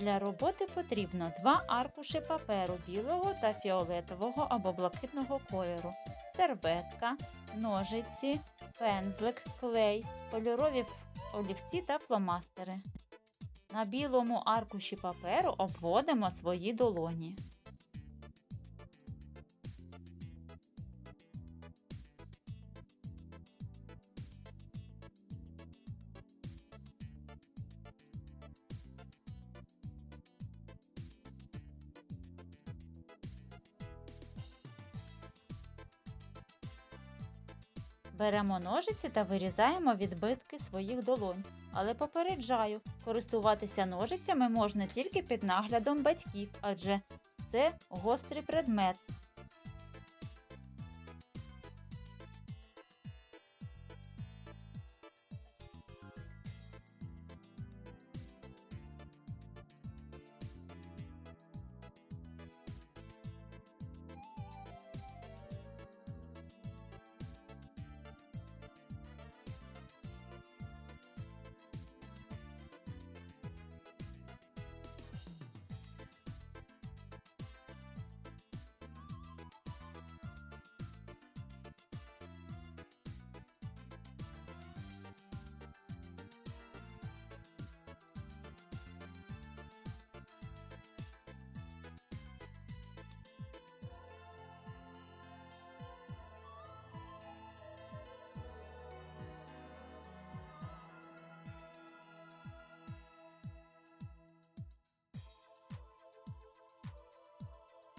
Для роботи потрібно два аркуші паперу білого та фіолетового або блакитного кольору, серветка, ножиці, пензлик, клей, кольорові олівці та фломастери. На білому аркуші паперу обводимо свої долоні. Беремо ножиці та вирізаємо відбитки своїх долонь. Але попереджаю, користуватися ножицями можна тільки під наглядом батьків, адже це гострий предмет.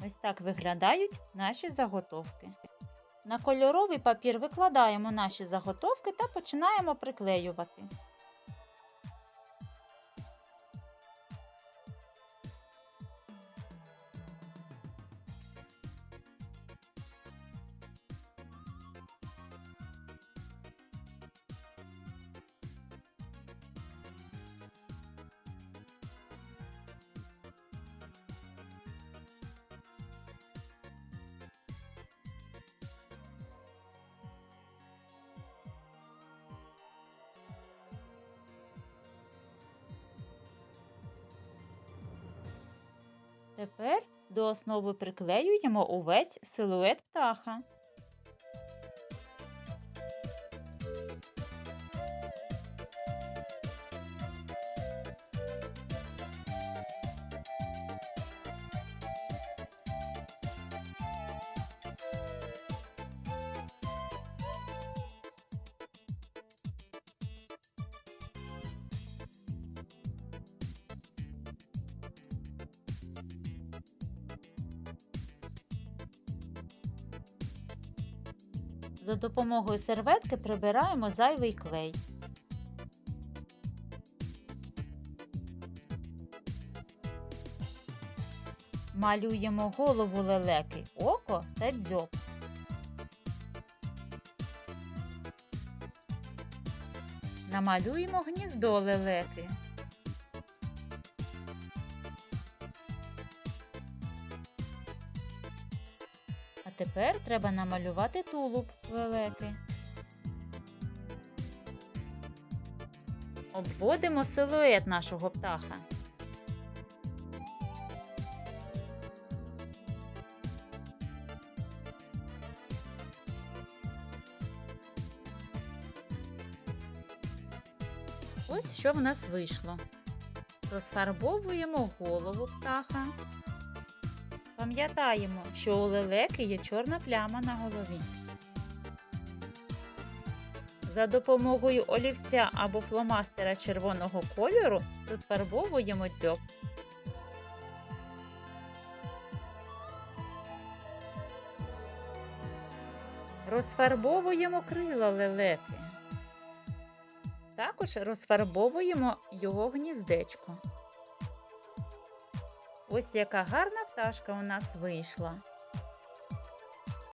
Ось так виглядають наші заготовки. На кольоровий папір викладаємо наші заготовки та починаємо приклеювати. Тепер до основи приклеюємо увесь силует птаха. За допомогою серветки прибираємо зайвий клей. Малюємо голову лелеки, око та дзьоб. Намалюємо гніздо лелеки. Тепер треба намалювати тулуб лелеки. Обводимо силует нашого птаха. Ось що в нас вийшло. Розфарбовуємо голову птаха. Пам'ятаємо, що у лелеки є чорна пляма на голові. За допомогою олівця або фломастера червоного кольору розфарбовуємо дзьоб. Розфарбовуємо крила лелеки. Також розфарбовуємо його гніздечко. Ось яка гарна пташка у нас вийшла.